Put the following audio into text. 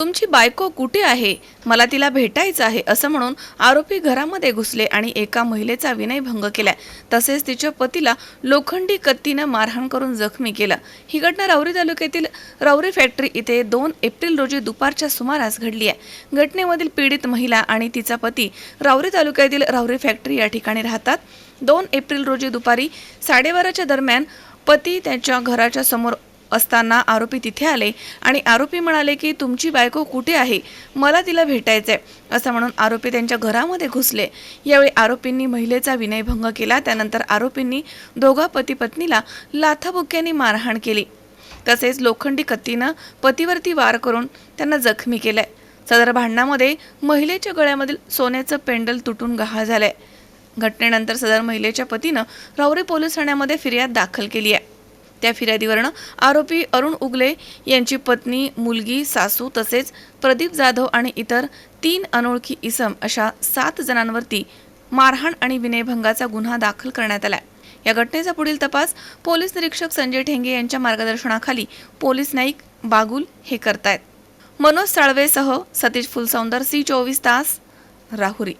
तुमची बायको कुठे आहे? मला तिला भेटायचं आहे असं म्हणून आरोपी घरामध्ये घुसले आणि एका महिलेचा विनयभंग केलाय. तसेच तिच्या पतीला लोखंडी कत्तीनं मारहाण करून जखमी केलं. ही घटना राऊरी तालुक्यातील राऊरी फॅक्टरी इथे दोन एप्रिल रोजी दुपारच्या सुमारास घडली आहे. घटनेमधील पीडित महिला आणि तिचा पती राऊरी तालुक्यातील राऊरी फॅक्टरी या ठिकाणी राहतात. दोन एप्रिल रोजी दुपारी साडेबाराच्या दरम्यान पती त्यांच्या घराच्या समोर असताना आरोपी तिथे आले आणि आरोपी म्हणाले की तुमची बायको कुठे आहे? मला तिला भेटायचंय. असं म्हणून आरोपी त्यांच्या घरामध्ये घुसले. यावेळी आरोपींनी महिलेचा विनयभंग केला. त्यानंतर आरोपींनी दोघा पती पत्नीला लाथाबुक्क्यांनी मारहाण केली. तसेच लोखंडी कत्तीनं पतीवरती वार करून त्यांना जखमी केलंय. सदर भांडणामध्ये महिलेच्या गळ्यामधील सोन्याचं पेंडल तुटून गहाळ झालंय. घटनेनंतर सदर महिलेच्या पतीनं राऊरी पोलीस ठाण्यामध्ये फिर्याद दाखल केली आहे. त्या फिर्यादीवरनं आरोपी अरुण उगले यांची पत्नी मुलगी सासू तसेच प्रदीप जाधव आणि इतर तीन अनोळखी इसम अशा सात जणांवरती मारहाण आणि विनयभंगाचा गुन्हा दाखल करण्यात आला या घटनेचा पुढील तपास पोलीस निरीक्षक संजय ठेंगे यांच्या मार्गदर्शनाखाली पोलीस नाईक बागुल हे करतायत. मनोज साळवेसह सतीश फुलसौंदर सी चोवीस तास राहुरी.